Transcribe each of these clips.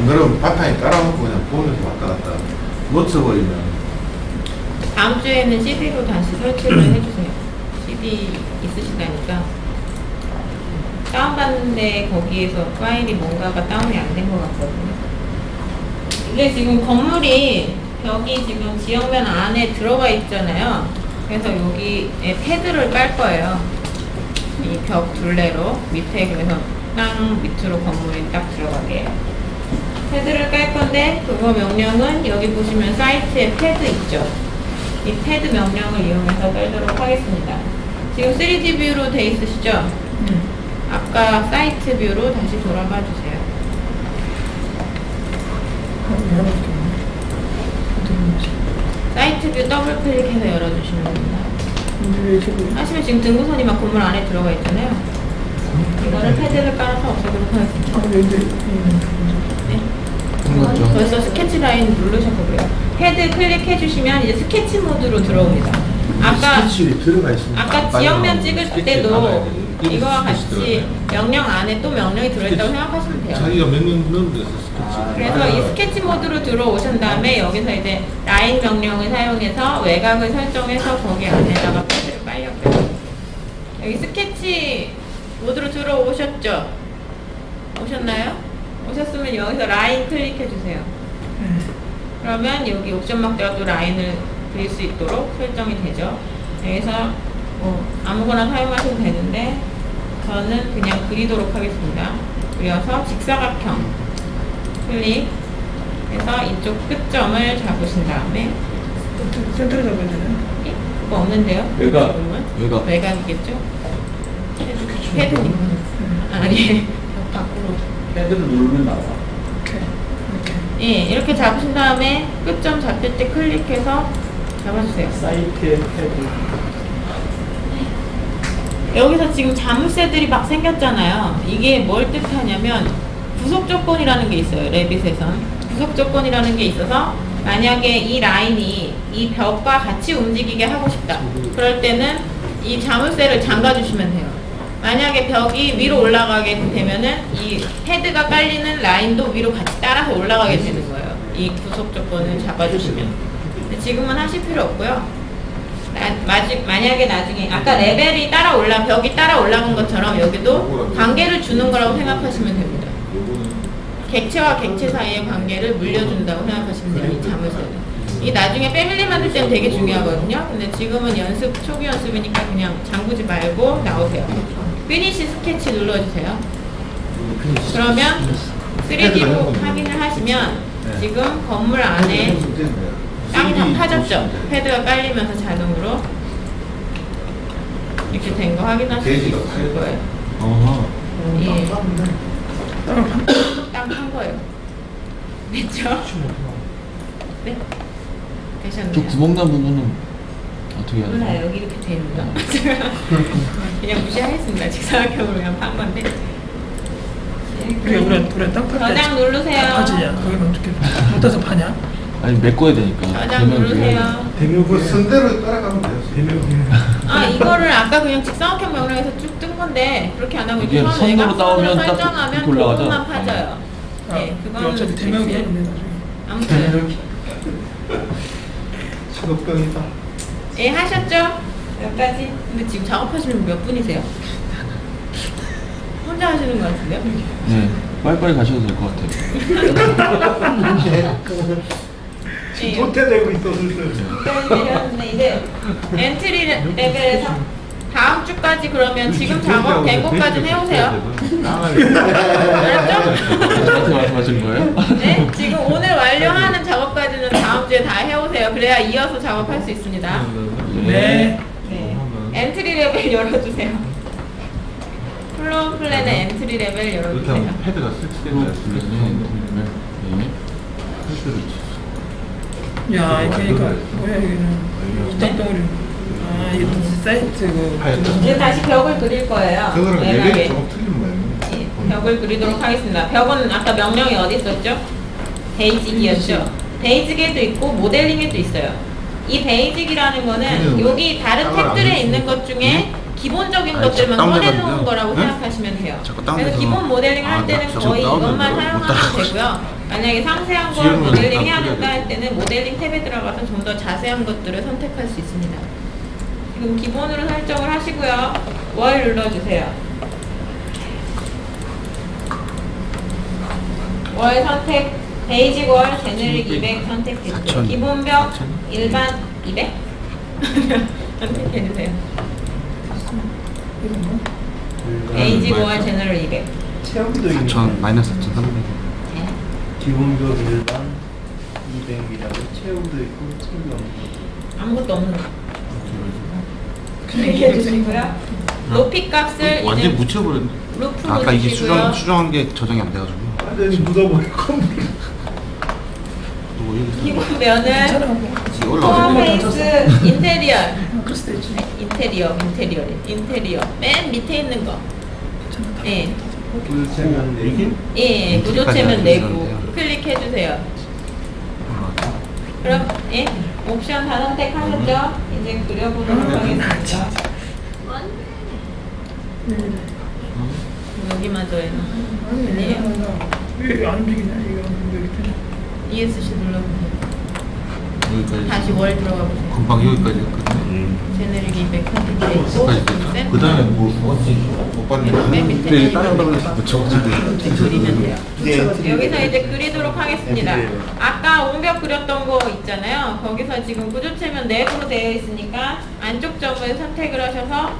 안 그러면 바탕에 깔아놓고 그냥 보면서 왔다 갔다 놓쳐버리면 다음 주에는 CD로 다시 설치를 해주세요. CD 있으시다니까. 다운받는데 거기에서 파일이 뭔가가 다운이 안 된 것 같거든요. 이게 지금 건물이 벽이 지금 지역면 안에 들어가 있잖아요. 그래서 여기에 패드를 깔 거예요. 이 벽 둘레로 밑에 그래서 땅 밑으로 건물이 딱 들어가게. 패드를 깔 건데 그거 명령은 여기 보시면 사이트에 패드 있죠. 이 패드 명령을 이용해서 깔도록 하겠습니다. 지금 3D 뷰로 돼 있으시죠? 아까 사이트 뷰로 다시 돌아가 주세요. 사이트 뷰 더블 클릭해서 열어주시면 됩니다. 하시면 지금 등구선이 막 건물 안에 들어가 있잖아요. 이거를 패드를 깔아서 없애도록 하겠습니다. 네. 그렇죠. 벌써 스케치 라인 누르셨고요. 헤드 클릭해 주시면 이제 스케치 모드로 들어옵니다. 아까 들어가 아까 지역면 찍을 때도 이거와 같이 명령 안에 또 명령이 들어있다고 생각하시면 돼요. 자기가 몇년 데서 스케치 그래서 이 스케치 모드로 들어오신 다음에 여기서 이제 라인 명령을 사용해서 외곽을 설정해서 거기 안에다가 패드를 빨렸고요. 여기 스케치 모드로 들어오셨죠? 오셨나요? 오셨으면 여기서 라인 클릭해 주세요. 그러면 여기 옵션 막대가 또 라인을 그릴 수 있도록 설정이 되죠. 여기서 뭐 아무거나 사용하셔도 되는데 저는 그냥 그리도록 하겠습니다. 그려서 직사각형 클릭해서 이쪽 끝점을 잡으신 다음에 센터를 잡아야 되나? 예? 그거 없는데요? 외곽. 외곽. 외곽이겠죠? 헤드 아니 헤드를 누르면 나와. 이렇게. 예 이렇게 잡으신 다음에 끝점 잡힐 때 클릭해서 잡아주세요. 사이트에 헤드. 여기서 지금 자물쇠들이 막 생겼잖아요. 이게 뭘 뜻하냐면 부속 조건이라는 게 있어요. 레빗에선 부속 조건이라는 게 있어서 만약에 이 라인이 이 벽과 같이 움직이게 하고 싶다. 그럴 때는 이 자물쇠를 잠가 주시면 돼요. 만약에 벽이 위로 올라가게 되면은 이 헤드가 깔리는 라인도 위로 같이 따라서 올라가게 되는 거예요. 이 부속 조건을 잡아주시면. 지금은 하실 필요 없고요. 나, 마지, 만약에 나중에 아까 레벨이 따라 올라 벽이 따라 올라간 것처럼 여기도 관계를 주는 거라고 생각하시면 됩니다. 객체와 객체 사이의 관계를 물려준다고 생각하시면 돼요. 이 자물쇠는. 이 나중에 패밀리 만들 때는 되게 중요하거든요. 근데 지금은 연습 초기 연습이니까 그냥 잠그지 말고 나오세요. 피니시 스케치 눌러주세요. 그러면 3D로 확인을 하시면 네. 지금 건물 안에 땅이 다 파졌죠? 패드가 깔리면서 자동으로 이렇게 된 거 확인하실 수 있을 거예요. 어허. 예, 땅판 거예요. 됐죠? 네? 저 되셨네요. 구멍 난 부분은 어떻게 해야 몰라요. 여기 이렇게 돼 있는 거. 그냥 무시하겠습니다. 직사각형으로 그냥 판 건데. 우리 우리 우리 땅 팔 때. 저장 누르세요. 파지냐? 거기는 어떻게 못해서 파냐? 아니 메꿔야 되니까. 저장 누르세요. 그 선대로 따라가면 돼요 아 이거를 아까 그냥 직사각형 명령에서 쭉 뜬 건데 그렇게 안 하고 이게 선으로 따오면 딱 설정하면 이렇게 올라가죠? 그것만 파져요. 아, 네, 그거는 어차피 있는데 나중에. 아무튼 직업병이다 예 하셨죠? 여기까지. 근데 지금 작업하시는 분몇 분이세요? 혼자 하시는 것 같은데요? 네. 빨리빨리 가셔도 될 것 같아요. 예, 도태되고 있어 슬슬 여기까지 내렸는데 이제 엔트리 레- 레벨에서 다음 주까지 그러면 지금 작업 된 것까지 해오세요. 알았죠? 저한테 말씀하시는 거예요? 네, 지금 오늘 완료하는 작업 주에 다 해오세요. 그래야 이어서 작업할 수 있습니다. 네. 네. 엔트리 레벨 열어주세요. 플로우 플랜의 엔트리 레벨 열어주세요. 하면 패드가 설치되는 거야 네. 패드를 야 하니까 뭐야 여기는 이땅 덩어리. 아 이게 무슨 사이트 그. 하였다. 이제 다시 벽을 그릴 거예요. 그거랑 레벨이 외곽에. 조금 틀린 모양이네 예, 벽을 그리도록 하겠습니다. 벽은 아까 명령이 어디 있었죠? 베이직이었죠. 베이직에도 있고 모델링에도 있어요. 이 베이직이라는 거는. 여기 다른 안 했어요. 있는 것 중에 기본적인 아니, 것들만 자꾸 꺼내놓은. 거라고 네? 생각하시면 돼요. 자꾸 그래서 다운돼서. 기본 모델링 할 아, 때는 나 거의 자꾸 이것만 다운돼서 못 사용하면 따라가고 되고요. 만약에 상세한 걸 모델링 다 해야 된다 돼. 할 때는 모델링 탭에 들어가서 좀 더 자세한 것들을 선택할 수 있습니다. 지금 기본으로 설정을 하시고요. 월 눌러주세요. 월 선택, 베이직 월, 제네릭 200 선택해주세요. 기본벽. 일반 200? 선택해주세요. 베이직 월, 제네럴 200. 체험도 있는 4천 마이너스 4,300. 네. 기본적 일반 200이라고 체험도 있고 체험이 없는 거. 아무것도 없는 거. 얘기해 주시고요. 높이 값을 완전 이제 묻혀버렸네. 루프 아까 이게. 수정 수정한 게 저장이 안 돼가지고. 완전히 묻어버릴 컴퓨터. 이거 여 기 기본 면은 괜찮아. 이게 코어 올라가. 페이스 인테리어. 네, 인테리어, 인테리어, 인테리어. 맨 밑에 있는 거. 예, 불체면 이게? 예, 인테리어까지 구조체면 알고 내부. 있었는데요. 클릭해 주세요. 그럼 예, 옵션 다 선택하셨죠? 이제 그려보도록 하겠습니다. 여기만 더해놔. 아니, 아니에요. 왜안 움직이냐, 이거. 이렇게. ESC 눌러보세요. 여기까지. 다시 월 들어가 보세요. 금방 여기까지 했거든요. 제네릭 200 선택해 있고 여기까지 됐죠. 그 다음에 뭐 뭐지? 못 봤는데. 맨 밑에 근데 다른 거는 붙여가지고. 그리면 돼요. 네. 여기서 이제 그리도록 하겠습니다. 네. 아까 옹벽 그렸던 거 있잖아요. 거기서 지금 구조체면 내부로 되어 있으니까 안쪽 점을 선택을 하셔서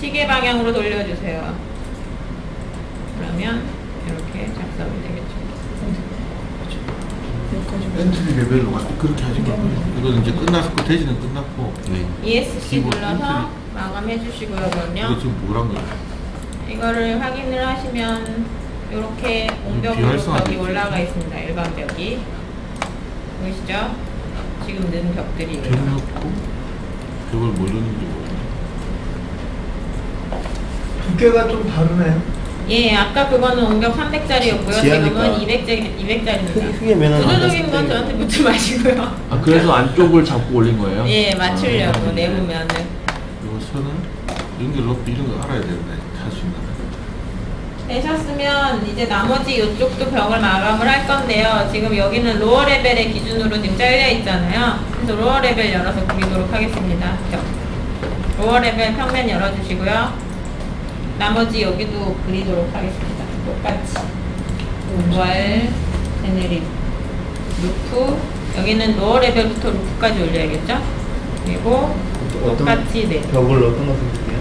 시계 방향으로 돌려주세요. 그러면 이렇게 작성이 되겠죠. 여기까지. 엔트리 레벨로 가. 그렇게 하지 마. 이거는 이제 끝났고 대지는 끝났고. 네. ESC 기본 눌러서 마감해 주시고요. 이거 그럼요. 지금 뭐란 거야? 이거를 확인을 하시면 이렇게 옹벽으로 비활성화 벽이. 올라가 있습니다. 일반 벽이 보이시죠? 지금 넣은 벽들이에요. 벽 넣고 벽을 뭐 넣는지 모르겠네. 두께가 좀 다르네요. 예, 아까 그거는 옹벽 300짜리였고요. 지하니까. 지금은 200짜리, 200짜리입니다. 크게 면은 안 구조적인 건. 저한테 묻지 마시고요. 아 그래서 안쪽을 잡고 올린 거예요? 예, 맞추려고 아, 내보면은. 이거 선은 연결 높이 이런 거 알아야 되는데 할 수 있나? 되셨으면 이제 나머지 이쪽도 벽을 마감을 할 건데요. 지금 여기는 로어 레벨의 기준으로 지금 잘려 있잖아요. 그래서 로어 레벨 열어서 그리도록 하겠습니다. 벽. 로어 레벨 평면 열어주시고요. 나머지 여기도 그리도록 하겠습니다. 똑같이. 월, 제네릭, 루프. 여기는 로어 레벨부터 루프까지 올려야겠죠? 그리고 똑같이 네. 벽을 어떤 거 선택해요?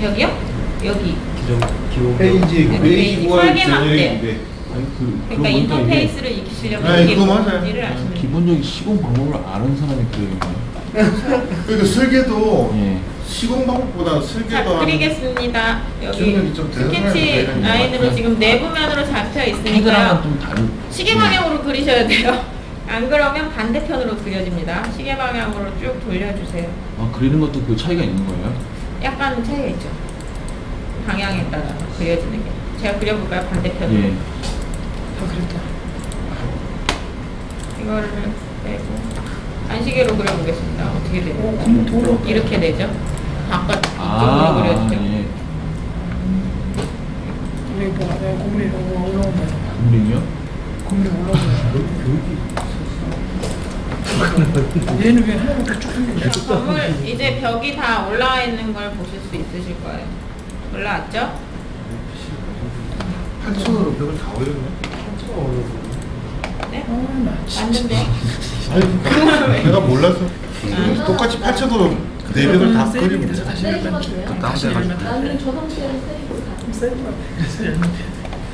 벽이요? 여기. 기존 기본 페이지 그 페이지 설계만 돼. 아니 그 그러니까 인터페이스를 익히시려면 네, 이게 그거 맞아요. 뭔지를 아시면 돼요. 기본적인 시공 방법을 아는 사람이 거예요. 그러니까 설계도 예. 시공 방법보다 자, 설계도 그리겠습니다. 여기 기억력이 좀 스케치 라인으로 지금 내부면으로 잡혀 있으니까요. 좀 다른. 시계 방향으로 그리셔야 돼요. 안 그러면 반대편으로 그려집니다. 시계 방향으로 쭉 돌려주세요. 아 그리는 것도 그 차이가 있는 거예요? 약간 차이가 있죠. 방향에 따라 그려지는 게. 제가 그려볼까요? 반대편으로. 예. 아, 그랬다. 이거를 빼고 안시계로 그려보겠습니다. 어떻게 오, 돼요? 금 돌아. 이렇게 되죠? 바깥 이쪽으로 아? 예. 내가 올라온다. 국민이요? 고물이 올라온다. 얘는 왜쭉 건물 이제 벽이 다 올라와 있는 걸 보실 수 있으실 거예요. 올라왔죠? 8천으로 벽을 다 올렸네. 네? 아, 나 진짜. 맞는데? 아니 내가 몰라서 아. 똑같이 8천으로 내 벽을 다 그리면 돼. 다시 열면 돼요. 그 다시 다음 열면 때 돼. 나는 저 상태에서 세이브 다. 세이브가 그래서 열면 돼.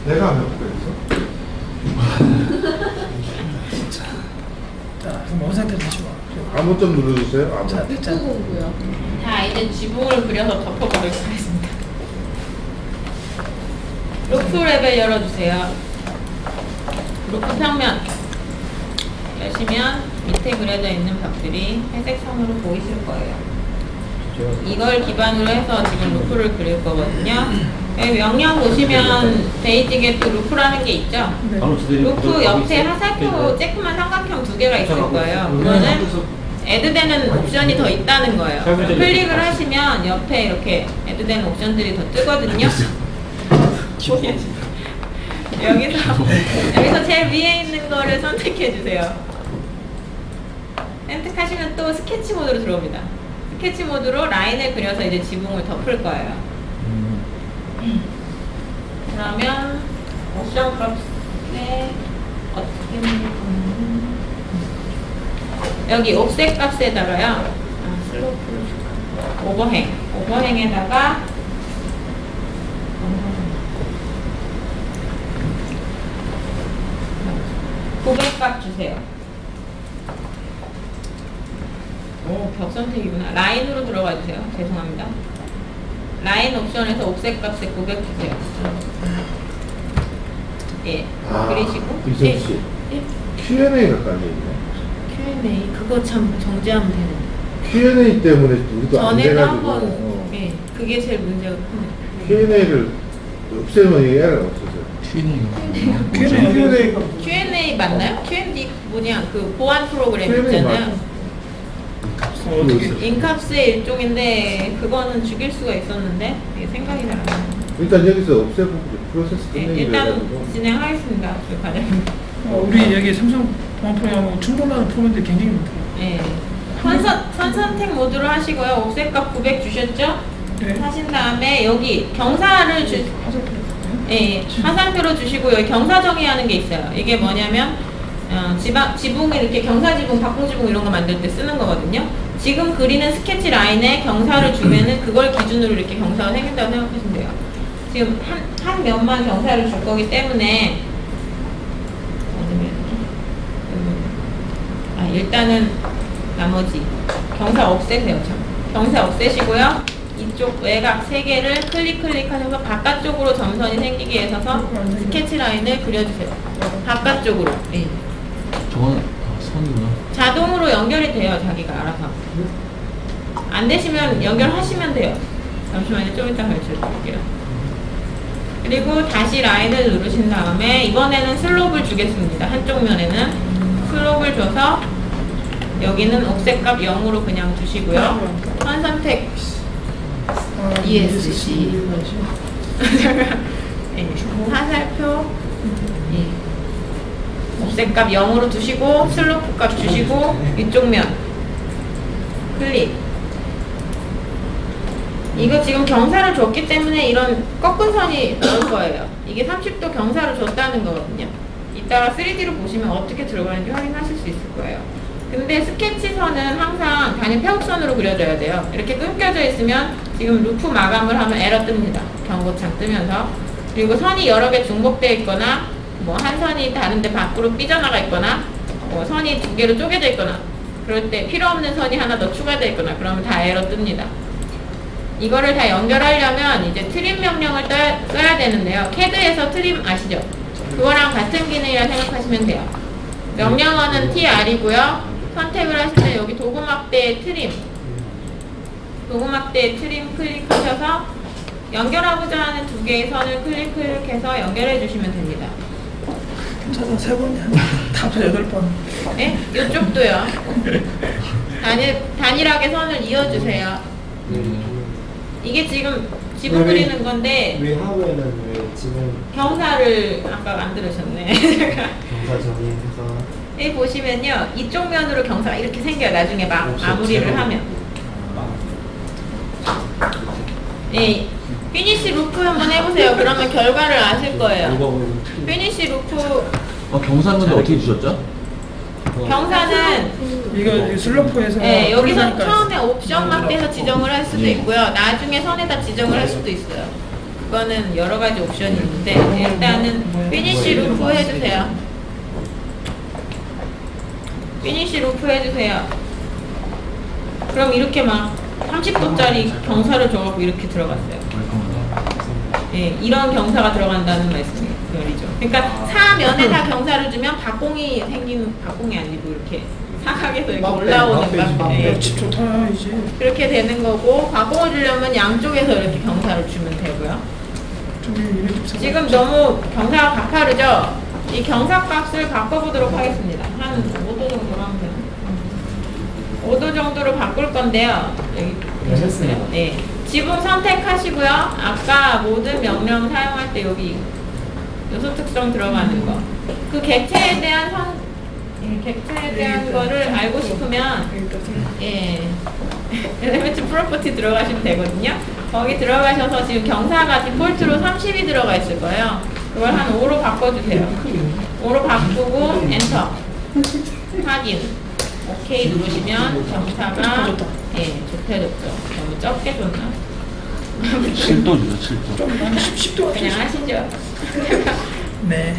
내가 몇 그랬어? 자, 그럼 어느 상태로 다시 와. 아무 점 눌러주세요. 아무. 자. 누구고요? 자, 이제 지붕을 그려서 덮어보도록 하겠습니다. 루프 레벨 열어주세요. 루프 평면 여시면 밑에 그려져 있는 벽들이 회색 선으로 보이실 거예요. 이걸 기반으로 해서 지금 루프를 그릴 거거든요. 여기 명령 보시면 베이직에 또 루프라는 게 있죠. 네. 루프 옆에 화살표 쬐끄만 삼각형 두 개가 있을 거예요. 그거는 애드되는 옵션이 더 있다는 거예요. 클릭을 하시면 옆에 이렇게 애드되는 옵션들이 더 뜨거든요. 여기서 여기서 제일 위에 있는 거를 선택해 주세요. 선택하시면 또 스케치 모드로 들어옵니다. 스케치 모드로 라인을 그려서 이제 지붕을 덮을 거예요. 그러면 옵션 값에 어떻게 넣냐면 여기 옵셋 값에다가요. 아, 슬로프를 줄까? 오버행. 오버행에다가 고백값 주세요. 오, 벽 선택이구나. 라인으로 들어가 주세요. 죄송합니다. 라인 옵션에서 옵셋 값에 900 주세요. 예, 아, 그리시고 이선 씨. 예, 예. Q&A가 깔려있네. Q&A 그거 참 정지하면 되는. Q&A 때문에 우리도 안 전에도 돼가지고 한번 어. 예, 그게 제일 문제가 큽니다. Q&A를 없애면 에러가 없어져요. 튀는 Q&A Q&A 맞나요? Q&A 뭐냐 그 보안 프로그램 Q&A 있잖아요. 어, 어떻게 인캅스의 일종인데 그거는 죽일 수가 있었는데 이게 생각이 잘 안 나요. 일단 여기서 없애고 이제 프로세스 예, 끝내기로 일단 진행하겠습니다. 저 과장님. 어, 우리 여기 삼성 보안 프로그램하고 충돌하는 프로그램들이 굉장히 많더라고요. 예. 선선, 선선택 모드로 하시고요. 옵셋값 900 주셨죠? 네. 하신 다음에 여기 경사를 주. 예, 예. 화살표로 주시고 여기 경사 정의하는 게 있어요. 이게 뭐냐면 어, 지방, 지붕 이렇게 경사 지붕, 박공 지붕 이런 거 만들 때 쓰는 거거든요. 지금 그리는 스케치 라인에 경사를 주면은 그걸 기준으로 이렇게 경사가 생긴다고 생각하시면 돼요. 지금 한, 한 면만 경사를 줄 거기 때문에 아 일단은 나머지 경사 없애세요. 참. 경사 없애시고요. 이쪽 외곽 세 개를 클릭 클릭하셔서 바깥쪽으로 점선이 생기게 해서 스케치 라인을 그려주세요. 바깥쪽으로. 예. 저건 아, 선이구나. 자동으로 연결이 돼요. 자기가 알아서. 안 되시면 연결하시면 돼요. 잠시만요. 좀 이따 가르쳐 드릴게요. 그리고 다시 라인을 누르신 다음에 이번에는 슬롭을 주겠습니다. 한쪽 면에는 슬롭을 줘서 여기는 옥색값 0으로 그냥 두시고요. 선 선택 아, ESC. 예, 화살표 예. 옵셋값 0으로 두시고 슬로프 값 주시고 이쪽 면. 클릭. 이거 지금 경사를 줬기 때문에 이런 꺾은 선이 나올 거예요. 이게 30도 경사를 줬다는 거거든요. 이따가 3D로 보시면 어떻게 들어가는지 확인하실 수 있을 거예요. 근데 스케치선은 항상 단일 폐업선으로 그려져야 돼요. 이렇게 끊겨져 있으면 지금 루프 마감을 하면 에러 뜹니다. 경고창 뜨면서. 그리고 선이 여러 개 중복되어 있거나 뭐 한 선이 다른데 밖으로 삐져나가 있거나 뭐 선이 두 개로 쪼개져 있거나 그럴 때 필요 없는 선이 하나 더 추가되어 있거나 그러면 다 에러 뜹니다. 이거를 다 연결하려면 이제 트림 명령을 떠야, 써야 되는데요. 캐드에서 트림 아시죠? 그거랑 같은 기능이라 생각하시면 돼요. 명령어는 tr이고요. 선택을 하실 때 여기 도구 막대의 트림 도구 막대의 트림 클릭하셔서 연결하고자 하는 두 개의 선을 클릭 클릭해서 연결해 주시면 됩니다. 찾아 세 번이야. 다섯 여덟 번. 네? 이쪽도요. 단일, 단일하게 선을 이어주세요. 이게 지금 지붕 왜, 왜? 그리는 건데 왜 하부에는 왜 지금 경사를 아까 만들으셨네. 경사 정의해서 여기 보시면요. 이쪽 면으로 경사가 이렇게 생겨요. 나중에 마, 혹시 마무리를? 하면. 예. 피니시 루프 한번 해보세요. 그러면 결과를 아실 거예요. 피니시 루프 어, 경사는 근데 어떻게 주셨죠? 경사는 이거 이 슬로프에서 네, 여기서 올리니까 처음에 옵션 마크에서 지정을 할 수도 예. 있고요. 나중에 선에다 지정을 할 수도 있어요. 그거는 여러 가지 옵션이 있는데 일단은 피니시 루프 해주세요. 피니시 루프 해주세요. 그럼 이렇게 막 30도짜리 경사를 줘갖고 이렇게 들어갔어요. 예, 이런 경사가 들어간다는 말씀이죠. 그러니까 사면에 다 경사를 주면 박공이 생기는 박공이 아니고 이렇게 사각에서 이렇게 올라오는. 예, 집 이제. 그렇게 되는 거고 박공을 주려면 양쪽에서 이렇게 경사를 주면 되고요. 지금 너무 경사가 가파르죠? 이 경사 값을 바꿔보도록 하겠습니다. 한 5도 정도로 하면 되나? 5도 정도로 바꿀 건데요. 여기 네, 했습니다. 네. 지붕 선택하시고요. 아까 모든 명령 사용할 때 여기 요소 특성 들어가는 거. 그 객체에 대한 선, 예, 객체에 대한 거를 알고 싶으면 예. 엘리멘트 프로퍼티 들어가시면 되거든요. 거기 들어가셔서 지금 경사가 디폴트로 30이 들어가 있을 거예요. 그걸 한 5로 바꿔주세요. 5로 바꾸고 엔터. 확인. 오케이 누르시면 경사가 예, 좋대졌죠. 너무 적게 줬나? 7도죠 7도 좀 10, 10도 그냥 하시죠. 네.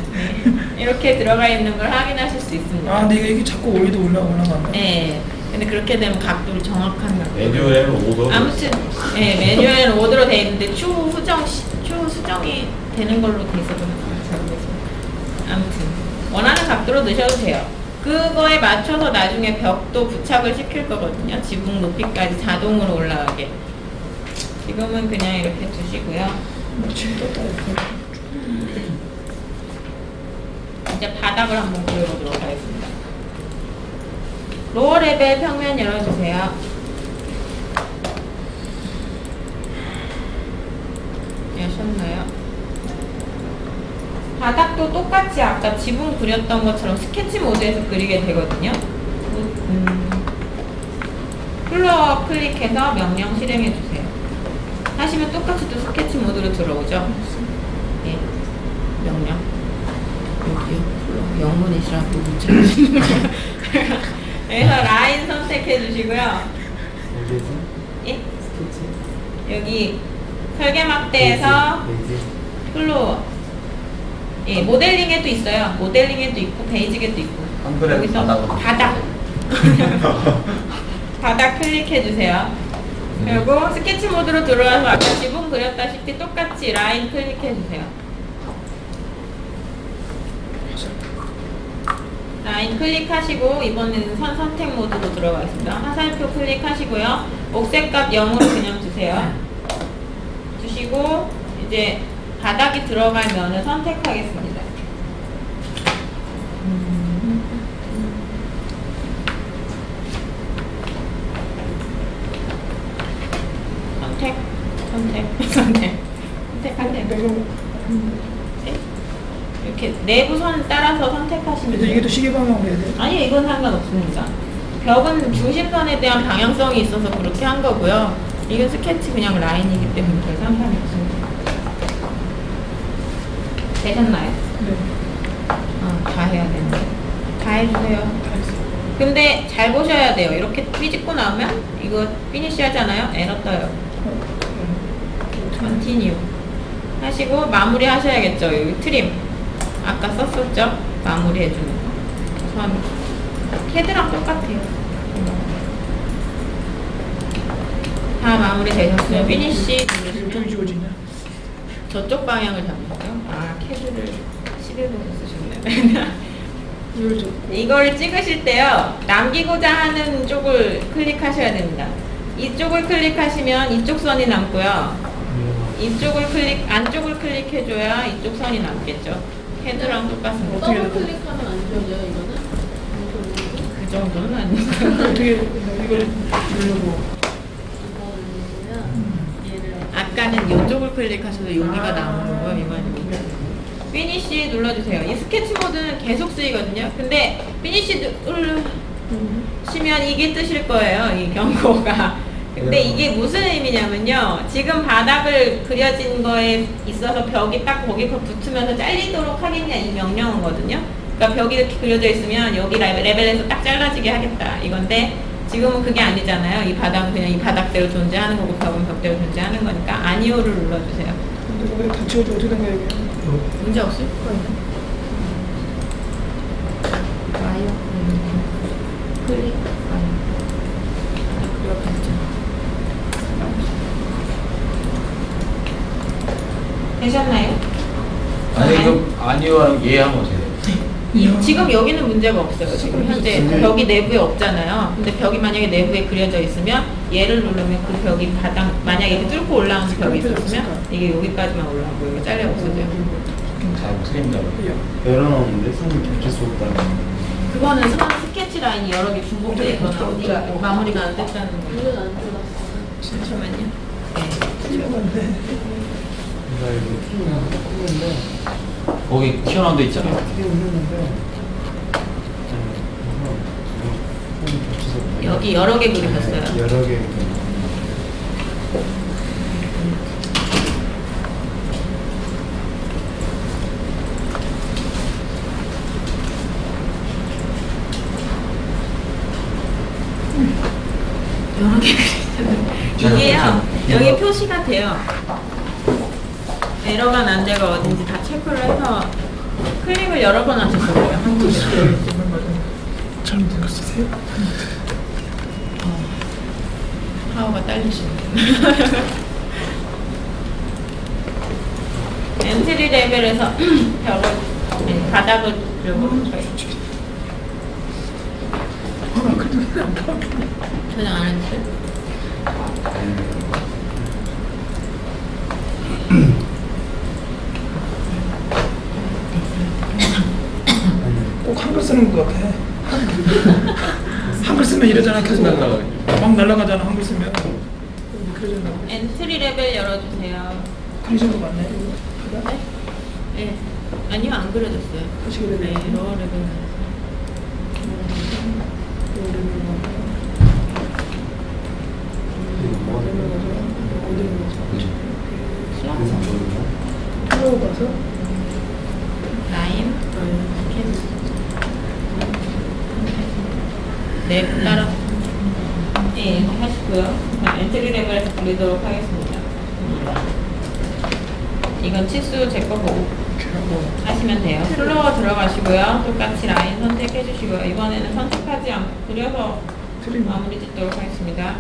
이렇게 들어가 있는 걸 확인하실 수 있습니다. 아 근데 이게 자꾸 올리도 올라 올라간다. 예. 근데 그렇게 되면 각도를 정확한 각도. 매뉴얼에는 5도. 아무튼 예, 매뉴얼은 5도로 돼 있는데 추후 수정 시- 추후 수정이 되는 걸로 돼 있어서 잘 모르겠어요. 아무튼 원하는 각도로 넣으셔도 돼요. 그거에 맞춰서 나중에 벽도 부착을 시킬 거거든요. 지붕 높이까지 자동으로 올라가게. 지금은 그냥 이렇게 두시고요. 이제 바닥을 한번 그려보도록 하겠습니다. 로어 레벨 평면 열어주세요. 여셨나요? 바닥도 똑같이 아까 지붕 그렸던 것처럼 스케치 모드에서 그리게 되거든요. 음, 플로어 클릭해서 명령 실행해 주세요. 하시면 똑같이 또 스케치 모드로 들어오죠. 예, 명령. 여기요. 플로어 영문이시라고. 그래서 라인 선택해 주시고요. 예? 스케치? 여기 설계 막대에서. 플로어 예, 모델링에도 있어요. 모델링에도 있고 베이직에도 있고. 여기서 바닥은? 바닥. 바닥 클릭해 주세요. 그리고 스케치 모드로 들어와서 아까 지붕 그렸다시피 똑같이 라인 클릭해 주세요. 라인 클릭하시고 이번에는 선 선택 모드로 들어가겠습니다. 화살표 클릭하시고요. 옥색값 0으로 그냥 주세요. 주시고 이제 바닥이 들어갈 면을 선택하겠습니다. 선택, 선택, 선택, 선택하세요. 네. 이렇게 내부 선 따라서 선택하시면 근데 돼요. 이게 또 시계 방향으로 해야 돼. 아니 이건 상관없습니다. 벽은 중심선에 대한 방향성이 있어서 그렇게 한 거고요. 이건 스케치 그냥 라인이기 때문에 별 상관이 없습니다. 되셨나요? 네. 어, 다 해야 되는데. 다 해주세요. 근데 잘 보셔야 돼요. 이렇게 삐집고 나오면 이거 피니시 하잖아요. 에러 떠요. 컨티뉴 하시고 마무리 하셔야겠죠. 여기 트림. 아까 썼었죠? 마무리 해주는 거. 선. 캐드랑 똑같아요. 다 마무리 되셨어요. 피니시 이쪽이 지워지냐? 저쪽 방향을 잡으세요. 아, 캐드를 11번을 쓰셨네. 이걸 찍으실 때요, 남기고자 하는 쪽을 클릭하셔야 됩니다. 이쪽을 클릭하시면 이쪽 선이 남고요. 이쪽을 클릭, 안쪽을 클릭해줘야 이쪽 선이 남겠죠. 헤드랑 똑같습니다. 더블 클릭하면 안 되죠, 이거는? 그 정도는 아니고. 어떻게 이걸 누르고 아까는 이쪽을 클릭하셔서 여기가 나오는 이번엔 여기. 피니쉬 눌러주세요. 이 스케치 모드는 계속 쓰이거든요. 근데 피니쉬 누르시면 이게 뜨실 거예요, 이 경고가. 근데 이게 무슨 의미냐면요. 지금 바닥을 그려진 거에 있어서 벽이 딱 거기 거 붙으면서 잘리도록 하겠냐 이 명령어거든요. 그러니까 벽이 이렇게 그려져 있으면 여기 레벨- 레벨에서 딱 잘라지게 하겠다 이건데 지금은 그게 아니잖아요. 이 바닥은 그냥 이 바닥대로 존재하는 거고 벽은 벽대로 존재하는 거니까 아니오를 눌러주세요. 근데 다 지워져 어떻게 된 거야 이게? 문제 없을 거예요. 와요. 음. 클릭. 와요. 되셨나요? 아니 그 아니요랑 예하면 돼요. 이- 지금 여기는 문제가 없어요. 지금 현재 벽이 내부에 없잖아요. 근데 벽이 만약에 내부에 그려져 있으면 얘를 누르면 그 벽이 바닥 만약에 이렇게 뚫고 올라오는 벽이 있었으면 이게 여기까지만 올라오고 이거 잘려 없어져요. 열어놓는데 손이 겹칠 수 없다는. 그거는 선 스케치 스케치 라인이 여러 개 중복돼 있거나 어디가 마무리가 안 됐다는 거예요. 이건 안 들어갔어. 잠시만요. 튀어나온데. 거기 튀어나온 데 있잖아요. 이게 없는데. 여기 여러 개 그리셨어요. 여러 개. 여러 개 그리셨어요. 이게요. 여기 표시가 돼요. 에러가 난 데가 어딘지 다 체크를 해서 클릭을 여러 번 하셨을 거예요. 한국에. 잘 쓰세요? 파워가 딸리시네요. 엔트리 레벨에서 벽을 아니, 바닥을 그리고 저장 안 했어요? 꼭 한글 쓰는 것 같아. 한글 쓰면 이러잖아 계속. 날라가요. 막 날아가잖아 한글 쓰면. 그러잖아. 엔트리 레벨 열어주세요. 거 맞네. 네? 네. 아니요, 안 그려졌어요. 표시 레벨. 네, 로어 레벨. 들어가서 라인, 네, 따라. 네, 이거 하시고요. 자, 엔트리 레벨에서 그리도록 하겠습니다. 이건 치수 제거 보고 하시면 돼요. 슬로워 들어가시고요. 똑같이 라인 선택해 주시고요. 이번에는 선택하지 않고 그려서 마무리 짓도록 하겠습니다.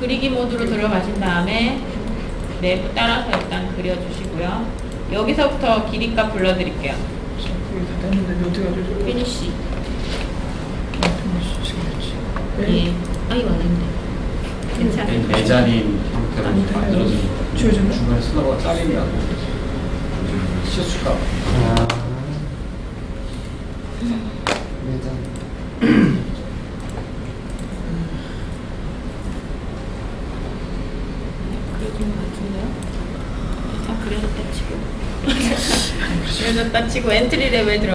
그리기 모드로 들어가신 다음에 맵 따라서 일단 그려주시고요. 여기서부터 길이값 불러드릴게요. 피니쉬. 네. 예. 아, 이거 아닌데. 괜찮아요. 대자린 형태로 아니, 만들어진 지워졌나? 중간에 슬로가 잘린다고. 실수가. 아. 그려진 것 같은데요? 아, 그려졌다 치고. 그려졌다 치고 엔트리 레벨 들어